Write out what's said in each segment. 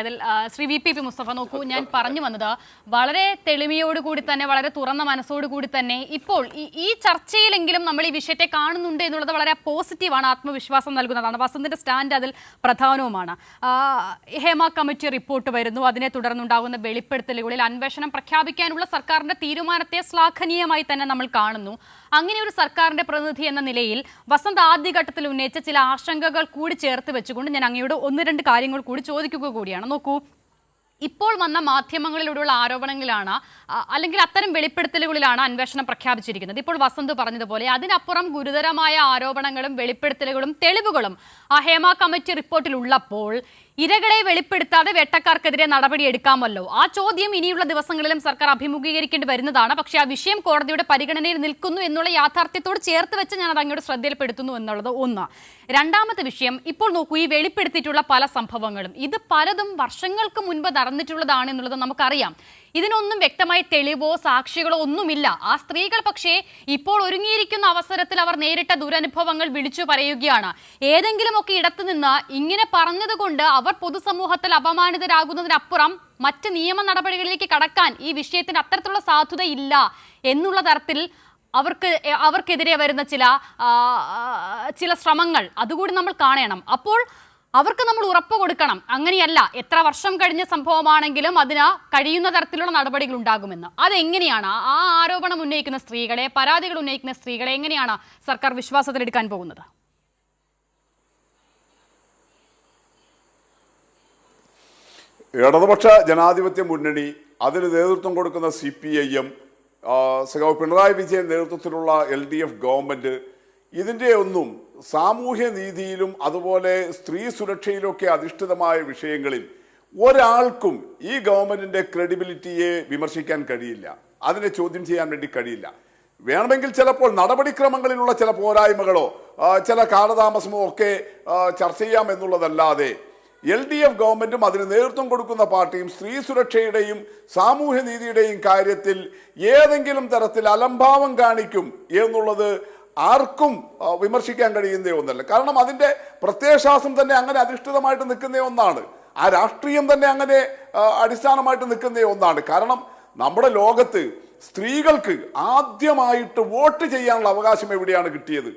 അതിൽ Shri V P P Musthafa നോക്കൂ ഞാൻ പറഞ്ഞു വന്നത് വളരെ തെളിമയോടുകൂടി തന്നെ വളരെ തുറന്ന മനസ്സോടുകൂടി തന്നെ ഇപ്പോൾ ഈ ചർച്ചയിലെങ്കിലും നമ്മൾ ഈ വിഷയത്തെ കാണുന്നുണ്ട് എന്നുള്ളത് വളരെ പോസിറ്റീവാണ് ആത്മവിശ്വാസം നൽകുന്നതാണ്. വസന്തിന്റെ സ്റ്റാൻഡ് അതിൽ പ്രധാനവുമാണ്. ഹേമ കമ്മിറ്റി റിപ്പോർട്ട് വരുന്നു. അതിനെ തുടർന്നുണ്ടാകുന്ന വെളിപ്പെടുത്തലുകളിൽ അന്വേഷണം പ്രഖ്യാപിക്കാനുള്ള സർക്കാരിന്റെ തീരുമാനത്തെ ശ്ലാഘനീയമായി തന്നെ നമ്മൾ കാണുന്നു. അങ്ങനെ ഒരു സർക്കാരിന്റെ പ്രതിനിധി എന്ന നിലയിൽ വസന്ത് ആദ്യഘട്ടത്തിൽ ഉന്നയിച്ച ചില ആശങ്കകൾ കൂടി ചേർത്ത് വെച്ചുകൊണ്ട് ഞാൻ അങ്ങയോട് ഒന്ന് രണ്ട് കാര്യങ്ങൾ കൂടി ചോദിക്കുക കൂടിയാണ്. നോക്കൂ ഇപ്പോൾ വന്ന മാധ്യമങ്ങളിലൂടെയുള്ള ആരോപണങ്ങളിലാണ് അല്ലെങ്കിൽ അത്തരം വെളിപ്പെടുത്തലുകളിലാണ് അന്വേഷണം പ്രഖ്യാപിച്ചിരിക്കുന്നത്. ഇപ്പോൾ വസന്ത് പറഞ്ഞതുപോലെ അതിനപ്പുറം ഗുരുതരമായ ആരോപണങ്ങളും വെളിപ്പെടുത്തലുകളും തെളിവുകളും ആ ഹേമ കമ്മിറ്റി റിപ്പോർട്ടിൽ ഉള്ളപ്പോൾ ഇരകളെ വെളിപ്പെടുത്താതെ വേട്ടക്കാർക്കെതിരെ നടപടിയെടുക്കാമല്ലോ. ആ ചോദ്യം ഇനിയുള്ള ദിവസങ്ങളിലും സർക്കാർ അഭിമുഖീകരിക്കേണ്ടി വരുന്നതാണ്. പക്ഷേ ആ വിഷയം കോടതിയുടെ പരിഗണനയിൽ നിൽക്കുന്നു എന്നുള്ള യാഥാർത്ഥ്യത്തോട് ചേർത്ത് വെച്ച് ഞാൻ അത് അങ്ങോട്ട് ശ്രദ്ധയിൽപ്പെടുത്തുന്നു എന്നുള്ളത് ഒന്ന്. രണ്ടാമത്തെ വിഷയം ഇപ്പോൾ നോക്കൂ ഈ വെളിപ്പെടുത്തിയിട്ടുള്ള പല സംഭവങ്ങളും. ഇത് പലതും വർഷങ്ങൾക്ക് മുൻപ് നടന്നിട്ടുള്ളതാണ് എന്നുള്ളത് നമുക്കറിയാം. ഇതിനൊന്നും വ്യക്തമായ തെളിവോ സാക്ഷികളോ ഒന്നുമില്ല. ആ സ്ത്രീകൾ പക്ഷേ ഇപ്പോൾ ഒരുങ്ങിയിരിക്കുന്ന അവസരത്തിൽ അവർ നേരിട്ട ദുരനുഭവങ്ങൾ വിളിച്ചു പറയുകയാണ്. ഏതെങ്കിലുമൊക്കെ ഇടത്തു നിന്ന് ഇങ്ങനെ പറഞ്ഞതുകൊണ്ട് അവർ പൊതുസമൂഹത്തിൽ അപമാനിതരാകുന്നതിനപ്പുറം മറ്റ് നിയമ നടപടികളിലേക്ക് കടക്കാൻ ഈ വിഷയത്തിന് അത്തരത്തിലുള്ള സാധ്യതയില്ല എന്നുള്ള തരത്തിൽ അവർക്ക് അവർക്കെതിരെ വരുന്ന ചില ചില ശ്രമങ്ങൾ അതുകൂടി നമ്മൾ കാണണം. അപ്പോൾ അവർക്ക് നമ്മൾ ഉറപ്പ് കൊടുക്കണം. അങ്ങനെയല്ല എത്ര വർഷം കഴിഞ്ഞ സംഭവമാണെങ്കിലും അതിന് കഴിയുന്ന തരത്തിലുള്ള നടപടികൾ ഉണ്ടാകുമെന്ന്. അതെങ്ങനെയാണ്? ആ ആരോപണം ഉന്നയിക്കുന്ന സ്ത്രീകളെ പരാതികൾ ഉന്നയിക്കുന്ന സ്ത്രീകളെ എങ്ങനെയാണ് സർക്കാർ വിശ്വാസത്തിലെടുക്കാൻ പോകുന്നത്? ഇടതുപക്ഷ ജനാധിപത്യ മുന്നണി അതിന് നേതൃത്വം കൊടുക്കുന്ന C P I M Pinarayi Vijayan നേതൃത്വത്തിലുള്ള എൽ ഡി എഫ് ഗവൺമെന്റ് ഇതിന്റെ ഒന്നും സാമൂഹ്യ നീതിയിലും അതുപോലെ സ്ത്രീ സുരക്ഷയിലൊക്കെ അധിഷ്ഠിതമായ വിഷയങ്ങളിൽ ഒരാൾക്കും ഈ ഗവൺമെന്റിന്റെ ക്രെഡിബിലിറ്റിയെ വിമർശിക്കാൻ കഴിയില്ല. അതിനെ ചോദ്യം ചെയ്യാൻ വേണ്ടി കഴിയില്ല. വേണമെങ്കിൽ ചിലപ്പോൾ നടപടിക്രമങ്ങളിലുള്ള ചില പോരായ്മകളോ ചില കാലതാമസമോ ഒക്കെ ചർച്ച ചെയ്യാം എന്നുള്ളതല്ലാതെ എൽ ഡി എഫ് ഗവൺമെന്റും അതിന് നേതൃത്വം കൊടുക്കുന്ന പാർട്ടിയും സ്ത്രീ സുരക്ഷയുടെയും സാമൂഹ്യ നീതിയുടെയും കാര്യത്തിൽ ഏതെങ്കിലും തരത്തിൽ അലംഭാവം കാണിക്കും എന്നുള്ളത് ആർക്കും വിമർശിക്കാൻ കഴിയുന്ന ഒന്നല്ല. കാരണം അതിന്റെ പ്രത്യയശാസ്ത്രം തന്നെ അങ്ങനെ അധിഷ്ഠിതമായിട്ട് നിൽക്കുന്നേ ഒന്നാണ്. ആ രാഷ്ട്രീയം തന്നെ അങ്ങനെ അടിസ്ഥാനമായിട്ട് നിൽക്കുന്നേ ഒന്നാണ്. കാരണം നമ്മുടെ ലോകത്ത് സ്ത്രീകൾക്ക് ആദ്യമായിട്ട് വോട്ട് ചെയ്യാനുള്ള അവകാശം എവിടെയാണ് കിട്ടിയത്?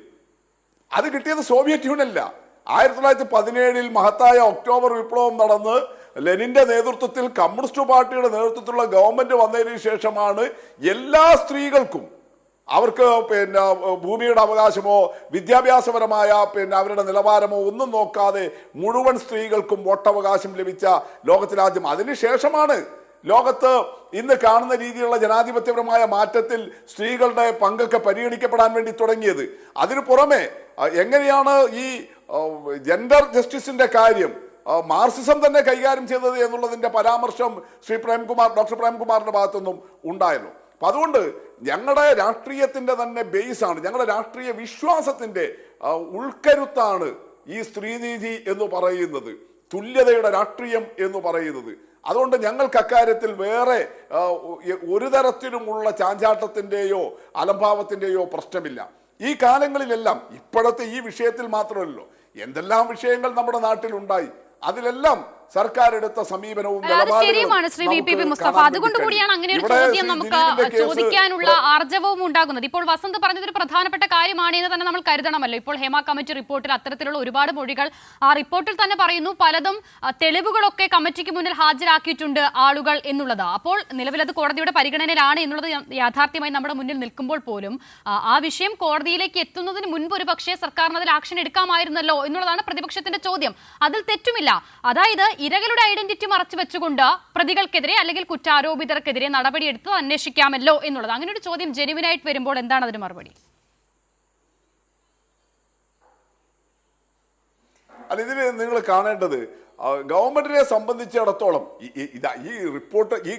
അത് കിട്ടിയത് സോവിയറ്റ് യൂണിയനല്ല. ആയിരത്തി തൊള്ളായിരത്തി പതിനേഴിൽ മഹത്തായ ഒക്ടോബർ വിപ്ലവം നടന്ന് ലെനിന്റെ നേതൃത്വത്തിൽ കമ്മ്യൂണിസ്റ്റ് പാർട്ടിയുടെ നേതൃത്വത്തിലുള്ള ഗവൺമെന്റ് വന്നതിന് ശേഷമാണ് എല്ലാ സ്ത്രീകൾക്കും അവർക്ക് പിന്നെ ഭൂമിയുടെ അവകാശമോ വിദ്യാഭ്യാസപരമായ പിന്നെ അവരുടെ നിലവാരമോ ഒന്നും നോക്കാതെ മുഴുവൻ സ്ത്രീകൾക്കും വോട്ടവകാശം ലഭിച്ച ലോകത്തിലാദ്യം അതിനുശേഷമാണ് ലോകത്ത് ഇന്ന് കാണുന്ന രീതിയിലുള്ള ജനാധിപത്യപരമായ മാറ്റത്തിൽ സ്ത്രീകളുടെ പങ്കൊക്കെ പരിഗണിക്കപ്പെടാൻ വേണ്ടി തുടങ്ങിയത്. അതിനു പുറമെ എങ്ങനെയാണ് ഈ ജെൻഡർ ജസ്റ്റിസിന്റെ കാര്യം മാർസിസം തന്നെ കൈകാര്യം ചെയ്തത് എന്നുള്ളതിന്റെ പരാമർശം ശ്രീ പ്രേംകുമാർ ഡോക്ടർ പ്രേംകുമാറിന്റെ ഭാഗത്തുനിന്നും ഉണ്ടായിരുന്നു അപ്പൊ അതുകൊണ്ട് ഞങ്ങളുടെ രാഷ്ട്രീയത്തിന്റെ തന്നെ ബേസാണ്. ഞങ്ങളുടെ രാഷ്ട്രീയ വിശ്വാസത്തിന്റെ ആ, ഉൾക്കരുത്താണ് ഈ സ്ത്രീനീതി എന്ന് പറയുന്നത്. തുല്യതയുടെ രാഷ്ട്രീയം എന്ന് പറയുന്നത്. അതുകൊണ്ട് ഞങ്ങൾക്ക് അക്കാര്യത്തിൽ വേറെ ഒരു തരത്തിലുമുള്ള ചാഞ്ചാട്ടത്തിന്റെയോ അലംഭാവത്തിന്റെയോ പ്രശ്നമില്ല. ഈ കാലങ്ങളിലെല്ലാം ഇപ്പോഴത്തെ ഈ വിഷയത്തിൽ മാത്രമല്ലോ എന്തെല്ലാം വിഷയങ്ങൾ നമ്മുടെ നാട്ടിലുണ്ടായി അതിലെല്ലാം സർക്കാർ എടുത്ത സമീപനവും ശരിയുമാണ് ശ്രീ വി പി മുസ്തഫ. അതുകൊണ്ട് കൂടിയാണ് അങ്ങനെ ഒരു ചോദ്യം നമുക്ക് ചോദിക്കാനുള്ള ആർജവവും ഉണ്ടാകുന്നത്. ഇപ്പോൾ വസന്ത് പറഞ്ഞതൊരു പ്രധാനപ്പെട്ട കാര്യമാണ് എന്ന് തന്നെ നമ്മൾ കരുതണമല്ലോ. ഇപ്പോൾ ഹേമ കമ്മിറ്റി റിപ്പോർട്ടിൽ അത്തരത്തിലുള്ള ഒരുപാട് മൊഴികൾ ആ റിപ്പോർട്ടിൽ തന്നെ പറയുന്നു. പലതും തെളിവുകളൊക്കെ കമ്മിറ്റിക്ക് മുന്നിൽ ഹാജരാക്കിയിട്ടുണ്ട് ആളുകൾ എന്നുള്ളത്. അപ്പോൾ നിലവിൽ അത് കോടതിയുടെ പരിഗണനയിലാണ് എന്നുള്ളത് യാഥാർത്ഥ്യമായി നമ്മുടെ മുന്നിൽ നിൽക്കുമ്പോൾ പോലും ആ വിഷയം കോടതിയിലേക്ക് എത്തുന്നതിന് മുൻപ് ഒരു പക്ഷേ സർക്കാരിന് അതിൽ ആക്ഷൻ എടുക്കാമായിരുന്നല്ലോ എന്നുള്ളതാണ് പ്രതിപക്ഷത്തിന്റെ ചോദ്യം. അതിൽ തെറ്റുമില്ല. അതായത് ഇരകളുടെ ഐഡന്റിറ്റി മറച്ചു വെച്ചുകൊണ്ട് പ്രതികൾക്കെതിരെ അല്ലെങ്കിൽ കുറ്റാരോപിതർക്കെതിരെ നടപടിയെടുത്ത് അന്വേഷിക്കാമല്ലോ എന്നുള്ളത്. അങ്ങനെ ഒരു ചോദ്യം ജെനുവിനായിട്ട് വരുമ്പോൾ എന്താണ് അതിന് മറുപടി? അല്ല നിങ്ങൾ കാണേണ്ടത് ഗവൺമെന്റിനെ സംബന്ധിച്ചിടത്തോളം ഈ- റിപ്പോർട്ട് ഈ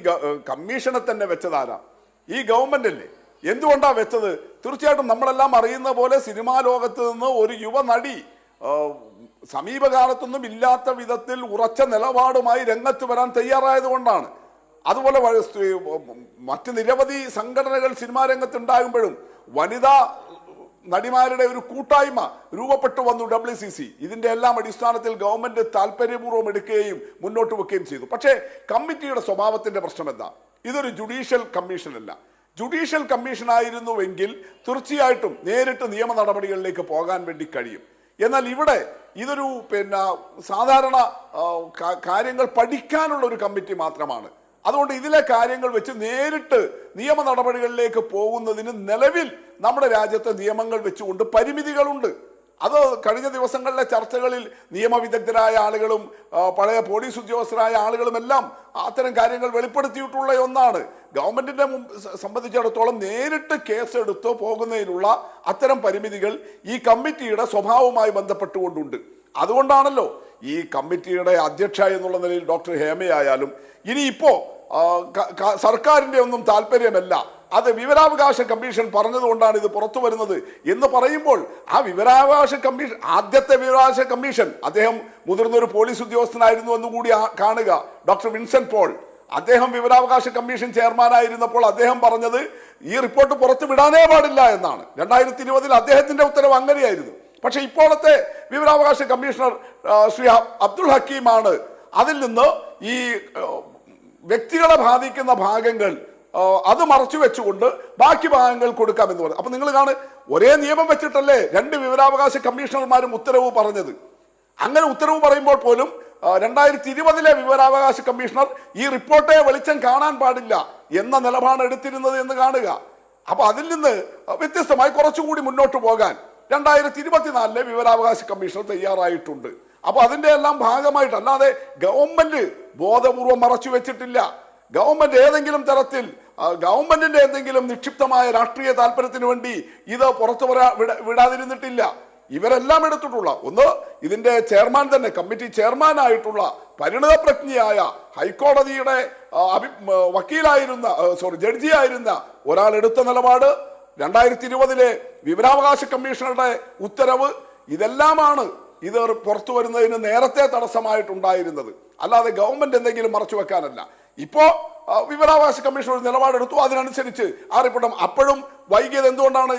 കമ്മീഷനെ തന്നെ വെച്ചതാരാ? ഈ ഗവൺമെന്റ് അല്ലേ എന്തുകൊണ്ടാണ് വെച്ചത്? തീർച്ചയായിട്ടും നമ്മളെല്ലാം അറിയുന്ന പോലെ സിനിമാ ലോകത്ത് നിന്ന് ഒരു യുവ നടി ആ, സമീപകാലത്തൊന്നും ഇല്ലാത്ത വിധത്തിൽ ഉറച്ച നിലപാടുമായി രംഗത്ത് വരാൻ തയ്യാറായത് കൊണ്ടാണ്. അതുപോലെ മറ്റ് നിരവധി സംഘടനകൾ സിനിമാ രംഗത്ത് ഉണ്ടാകുമ്പോഴും വനിതാ നടിമാരുടെ ഒരു കൂട്ടായ്മ രൂപപ്പെട്ടു വന്നു ഡബ്ല്യു സി സി ഇതിന്റെ എല്ലാം അടിസ്ഥാനത്തിൽ ഗവൺമെന്റ് താല്പര്യപൂർവം എടുക്കുകയും മുന്നോട്ട് വെക്കുകയും ചെയ്തു. പക്ഷേ കമ്മിറ്റിയുടെ സ്വഭാവത്തിന്റെ പ്രശ്നം എന്താ ഇതൊരു ജുഡീഷ്യൽ കമ്മീഷൻ അല്ല ജുഡീഷ്യൽ കമ്മീഷൻ ആയിരുന്നുവെങ്കിൽ തീർച്ചയായിട്ടും നേരിട്ട് നിയമ നടപടികളിലേക്ക് പോകാൻ വേണ്ടി കഴിയും. എന്നാൽ ഇവിടെ ഇതൊരു പിന്നെ സാധാരണ കാര്യങ്ങൾ പഠിക്കാനുള്ള ഒരു കമ്മിറ്റി മാത്രമാണ്. അതുകൊണ്ട് ഇതിലെ കാര്യങ്ങൾ വെച്ച് നേരിട്ട് നിയമ നടപടികളിലേക്ക് പോകുന്നതിന് നിലവിൽ നമ്മുടെ രാജ്യത്തെ നിയമങ്ങൾ വെച്ചുകൊണ്ട് പരിമിതികളുണ്ട്. അത് കഴിഞ്ഞ ദിവസങ്ങളിലെ ചർച്ചകളിൽ നിയമവിദഗ്ധരായ ആളുകളും പഴയ പോലീസ് ഉദ്യോഗസ്ഥരായ ആളുകളും എല്ലാം അത്തരം കാര്യങ്ങൾ വെളിപ്പെടുത്തിയിട്ടുള്ള ഒന്നാണ്. ഗവൺമെന്റിനെ സംബന്ധിച്ചിടത്തോളം നേരിട്ട് കേസെടുത്ത് പോകുന്നതിനുള്ള അത്തരം പരിമിതികൾ ഈ കമ്മിറ്റിയുടെ സ്വഭാവവുമായി ബന്ധപ്പെട്ടുകൊണ്ടുണ്ട്. അതുകൊണ്ടാണല്ലോ ഈ കമ്മിറ്റിയുടെ അധ്യക്ഷ എന്നുള്ള നിലയിൽ ഡോക്ടർ ഹേമയായാലും ഇനിയിപ്പോ സർക്കാരിന്റെ ഒന്നും താല്പര്യമല്ല. അത് വിവരാവകാശ കമ്മീഷൻ പറഞ്ഞതുകൊണ്ടാണ് ഇത് പുറത്തു വരുന്നത് എന്ന് പറയുമ്പോൾ ആ വിവരാവകാശ കമ്മീഷൻ ആദ്യത്തെ വിവരാവകാശ കമ്മീഷൻ അദ്ദേഹം മുതിർന്നൊരു പോലീസ് ഉദ്യോഗസ്ഥനായിരുന്നു എന്നുകൂടി കൂടി കാണുക. ഡോക്ടർ വിൻസെന്റ് പോൾ അദ്ദേഹം വിവരാവകാശ കമ്മീഷൻ ചെയർമാനായിരുന്നപ്പോൾ അദ്ദേഹം പറഞ്ഞത് ഈ റിപ്പോർട്ട് പുറത്തു വിടാനേ പാടില്ല എന്നാണ്. രണ്ടായിരത്തി ഇരുപതിൽ അദ്ദേഹത്തിന്റെ ഉത്തരവ് അങ്ങനെയായിരുന്നു. പക്ഷെ ഇപ്പോഴത്തെ വിവരാവകാശ കമ്മീഷണർ ശ്രീ അബ്ദുൾ ഹക്കീമാണ് അതിൽ നിന്ന് ഈ വ്യക്തികളെ ബാധിക്കുന്ന ഭാഗങ്ങൾ അത് മറച്ചു വെച്ചുകൊണ്ട് ബാക്കി ഭാഗങ്ങൾ കൊടുക്കാം എന്ന് പറഞ്ഞു. അപ്പൊ നിങ്ങൾ കാണ് ഒരേ നിയമം വെച്ചിട്ടല്ലേ രണ്ട് വിവരാവകാശ കമ്മീഷണർമാരും ഉത്തരവ് പറഞ്ഞത്. അങ്ങനെ ഉത്തരവ് പറയുമ്പോൾ പോലും രണ്ടായിരത്തി ഇരുപതിലെ വിവരാവകാശ കമ്മീഷണർ ഈ റിപ്പോർട്ടെ വെളിച്ചം കാണാൻ പാടില്ല എന്ന നിലപാട് എടുത്തിരുന്നത് എന്ന് കാണുക. അപ്പൊ അതിൽ നിന്ന് വ്യത്യസ്തമായി കുറച്ചുകൂടി മുന്നോട്ട് പോകാൻ രണ്ടായിരത്തി ഇരുപത്തിനാലിലെ വിവരാവകാശ കമ്മീഷണർ തയ്യാറായിട്ടുണ്ട്. അപ്പൊ അതിന്റെ എല്ലാം ഭാഗമായിട്ട് അല്ലാതെ ഗവൺമെന്റ് ബോധപൂർവം മറച്ചു വെച്ചിട്ടില്ല. ഗവൺമെന്റ് ഏതെങ്കിലും തരത്തിൽ ഗവൺമെന്റിന്റെ എന്തെങ്കിലും നിക്ഷിപ്തമായ രാഷ്ട്രീയ താല്പര്യത്തിന് വേണ്ടി ഇത് പുറത്തു വരാ വിടാതിരുന്നിട്ടില്ല. ഇവരെല്ലാം എടുത്തിട്ടുള്ള ഒന്ന് ഇതിന്റെ ചെയർമാൻ തന്നെ കമ്മിറ്റി ചെയർമാനായിട്ടുള്ള പരിണിതപ്രജ്ഞയായ ഹൈക്കോടതിയുടെ അഭി വക്കീലായിരുന്ന സോറി ജഡ്ജിയായിരുന്ന ഒരാൾ എടുത്ത നിലപാട്. രണ്ടായിരത്തി ഇരുപതിലെ വിവരാവകാശ കമ്മീഷണറുടെ ഉത്തരവ്. ഇതെല്ലാമാണ് ഇത് പുറത്തു വരുന്നതിന് നേരത്തെ തടസ്സമായിട്ടുണ്ടായിരുന്നത്. അല്ലാതെ ഗവൺമെന്റ് എന്തെങ്കിലും മറച്ചു വെക്കാനല്ല. ഇപ്പോ വിവരാവകാശ കമ്മീഷൻ ഒരു നിലപാടെടുത്തു. അതിനനുസരിച്ച് ആ റിപ്പോർട്ടും അപ്പോഴും വൈകിയത് എന്തുകൊണ്ടാണ്?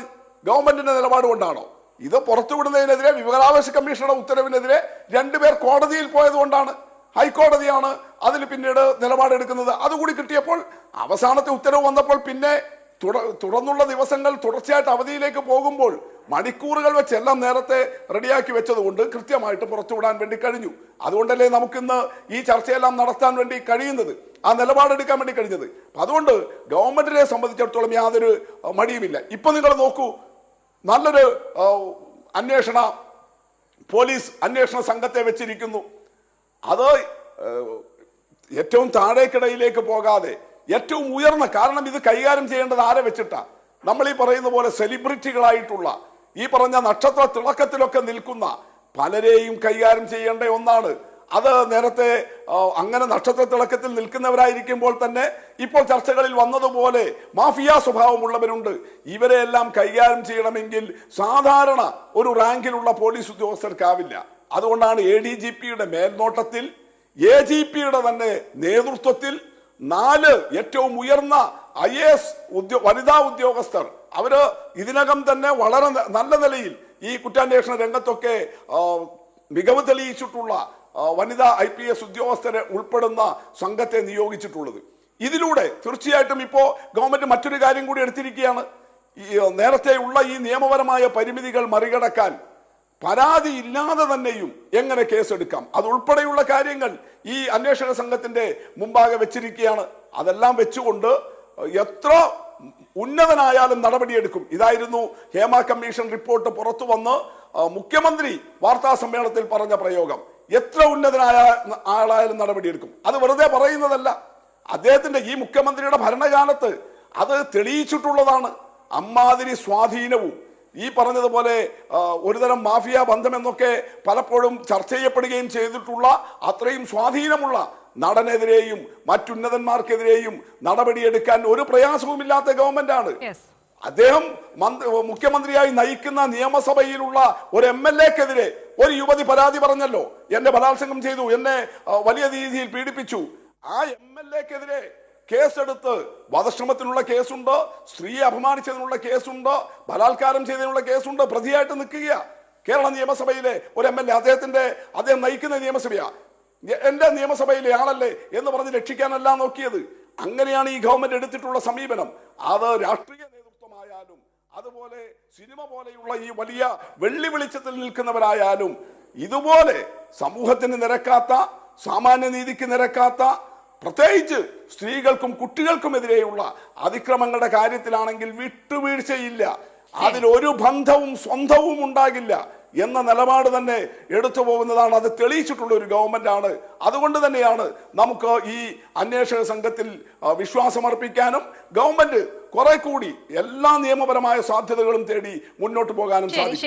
ഗവൺമെന്റിന്റെ നിലപാട് കൊണ്ടാണോ? ഇത് പുറത്തുവിടുന്നതിനെതിരെ വിവരാവകാശ കമ്മീഷണറുടെ ഉത്തരവിനെതിരെ രണ്ടുപേർ കോടതിയിൽ പോയത് കൊണ്ടാണ്. ഹൈക്കോടതിയാണ് അതിൽ പിന്നീട് നിലപാടെടുക്കുന്നത്. അതുകൂടി കിട്ടിയപ്പോൾ അവസാനത്തെ ഉത്തരവ് വന്നപ്പോൾ പിന്നെ തുടർന്നുള്ള ദിവസങ്ങൾ തുടർച്ചയായിട്ട് അവധിയിലേക്ക് പോകുമ്പോൾ മണിക്കൂറുകൾ വെച്ച് എല്ലാം നേരത്തെ റെഡിയാക്കി വെച്ചതുകൊണ്ട് കൃത്യമായിട്ട് പുറത്തുവിടാൻ വേണ്ടി കഴിഞ്ഞു. അതുകൊണ്ടല്ലേ നമുക്കിന്ന് ഈ ചർച്ചയെല്ലാം നടത്താൻ വേണ്ടി കഴിയുന്നത്? ആ നിലപാടെടുക്കാൻ വേണ്ടി കഴിഞ്ഞത്. അതുകൊണ്ട് ഗവൺമെന്റിനെ സംബന്ധിച്ചിടത്തോളം യാതൊരു മടിയുമില്ല. ഇപ്പൊ നിങ്ങൾ നോക്കൂ നല്ലൊരു അന്വേഷണ പോലീസ് അന്വേഷണ സംഘത്തെ വെച്ചിരിക്കുന്നു. അത് ഏറ്റവും താഴേക്കിടയിലേക്ക് പോകാതെ ഏറ്റവും ഉയർന്ന കാരണം ഇത് കൈകാര്യം ചെയ്യേണ്ടത് ആരെ വെച്ചിട്ടാ? നമ്മൾ ഈ പറയുന്ന പോലെ സെലിബ്രിറ്റികളായിട്ടുള്ള ഈ പറഞ്ഞ നക്ഷത്ര തിളക്കത്തിലൊക്കെ നിൽക്കുന്ന പലരെയും കൈകാര്യം ചെയ്യേണ്ട ഒന്നാണ്. അത് നേരത്തെ അങ്ങനെ നക്ഷത്ര തിളക്കത്തിൽ നിൽക്കുന്നവരായിരിക്കുമ്പോൾ തന്നെ ഇപ്പോൾ ചർച്ചകളിൽ വന്നതുപോലെ മാഫിയ സ്വഭാവമുള്ളവരുണ്ട്. ഇവരെ എല്ലാം കൈകാര്യം ചെയ്യണമെങ്കിൽ സാധാരണ ഒരു റാങ്കിലുള്ള പോലീസ് ഉദ്യോഗസ്ഥർക്കാവില്ല. അതുകൊണ്ടാണ് എ ഡി ജി പിയുടെ മേൽനോട്ടത്തിൽ എ ജി പിയുടെ തന്നെ നേതൃത്വത്തിൽ നാല് ഏറ്റവും ഉയർന്ന ഐ എ എസ് ഉദ്യോ വനിതാ ഉദ്യോഗസ്ഥർ. അവർ ഇതിനകം തന്നെ വളരെ നല്ല നിലയിൽ ഈ കുറ്റാന്വേഷണ രംഗത്തൊക്കെ മികവ് തെളിയിച്ചിട്ടുള്ള വനിതാ ഐ പി എസ് ഉദ്യോഗസ്ഥരെ ഉൾപ്പെടുന്ന സംഘത്തെ നിയോഗിച്ചിട്ടുള്ളത്. ഇതിലൂടെ തീർച്ചയായിട്ടും ഇപ്പോൾ ഗവൺമെന്റ് മറ്റൊരു കാര്യം കൂടി എടുത്തിരിക്കുകയാണ്. ഈ നേരത്തെയുള്ള ഈ നിയമപരമായ പരിമിതികൾ മറികടക്കാൻ പരാതി ഇല്ലാതെ തന്നെയും എങ്ങനെ കേസെടുക്കാം? അതുൾപ്പെടെയുള്ള കാര്യങ്ങൾ ഈ അന്വേഷണ സംഘത്തിന്റെ മുമ്പാകെ വെച്ചിരിക്കുകയാണ്. അതെല്ലാം വെച്ചുകൊണ്ട് എത്ര ഉന്നതനായാലും നടപടിയെടുക്കും. ഇതായിരുന്നു ഹേമ കമ്മീഷൻ റിപ്പോർട്ട് പുറത്തു വന്ന് മുഖ്യമന്ത്രി വാർത്താ സമ്മേളനത്തിൽ പറഞ്ഞ പ്രയോഗം. എത്ര ഉന്നതനായ ആളായാലും നടപടിയെടുക്കും. അത് വെറുതെ പറയുന്നതല്ല. അദ്ദേഹത്തിന്റെ ഈ മുഖ്യമന്ത്രിയുടെ ഭരണകാലത്ത് അത് തെളിയിച്ചിട്ടുള്ളതാണ്. അമ്മാതിരി സ്വാധീനവും ഈ പറഞ്ഞതുപോലെ ഒരുതരം മാഫിയ ബന്ധമെന്നൊക്കെ പലപ്പോഴും ചർച്ച ചെയ്യപ്പെടുകയും ചെയ്തിട്ടുള്ള അത്രയും സ്വാധീനമുള്ള നടനെതിരെയും മറ്റുന്നതന്മാർക്കെതിരെയും നടപടിയെടുക്കാൻ ഒരു പ്രയാസവുമില്ലാത്ത ഗവൺമെന്റാണ്. അദ്ദേഹം മന്ത്രി മുഖ്യമന്ത്രിയായി നയിക്കുന്ന നിയമസഭയിലുള്ള ഒരു എം എൽ എക്കെതിരെ ഒരു യുവതി പരാതി പറഞ്ഞല്ലോ. എന്നെ ബലാത്സംഗം ചെയ്തു എന്നെ വലിയ രീതിയിൽ പീഡിപ്പിച്ചു. ആ എം എൽ എക്കെതിരെ കേസെടുത്ത് വധശ്രമത്തിനുള്ള കേസുണ്ട് സ്ത്രീയെ അപമാനിച്ചതിനുള്ള കേസുണ്ട് ബലാത്കാരം ചെയ്തതിനുള്ള കേസുണ്ട് പ്രതിയായിട്ട് നിൽക്കുക കേരള നിയമസഭയിലെ ഒരു എം എൽ എ അദ്ദേഹത്തിന്റെ അദ്ദേഹം നയിക്കുന്ന നിയമസഭയാ. എന്റെ നിയമസഭയിലെ ആളല്ലേ എന്ന് പറഞ്ഞ് രക്ഷിക്കാനല്ല നോക്കിയത്. അങ്ങനെയാണ് ഈ ഗവൺമെന്റ് എടുത്തിട്ടുള്ള സമീപനം. അത് രാഷ്ട്രീയ നേതൃത്വമായാലും അതുപോലെ സിനിമ പോലെയുള്ള ഈ വലിയ വെള്ളി വെളിച്ചത്തിൽ നിൽക്കുന്നവരായാലും ഇതുപോലെ സമൂഹത്തിന് നിരക്കാത്ത സാമാന്യ നീതിക്ക് നിരക്കാത്ത പ്രത്യേകിച്ച് സ്ത്രീകൾക്കും കുട്ടികൾക്കുമെതിരെയുള്ള അതിക്രമങ്ങളുടെ കാര്യത്തിലാണെങ്കിൽ വിട്ടുവീഴ്ചയില്ല. അതിൽ ഒരു ബന്ധവും സ്വന്തവും ഉണ്ടാകില്ല എന്ന നിലപാട് തന്നെ എടുത്തു പോകുന്നതാണ്. അത് തെളിയിച്ചിട്ടുള്ള ഒരു ഗവൺമെന്റാണ്. അതുകൊണ്ട് തന്നെയാണ് നമുക്ക് ഈ അന്വേഷക സംഘത്തിൽ വിശ്വാസമർപ്പിക്കാനും ഗവൺമെന്റ് കുറെ കൂടി എല്ലാ നിയമപരമായ സാധ്യതകളും തേടി മുന്നോട്ട് പോകാനും സാധിക്കും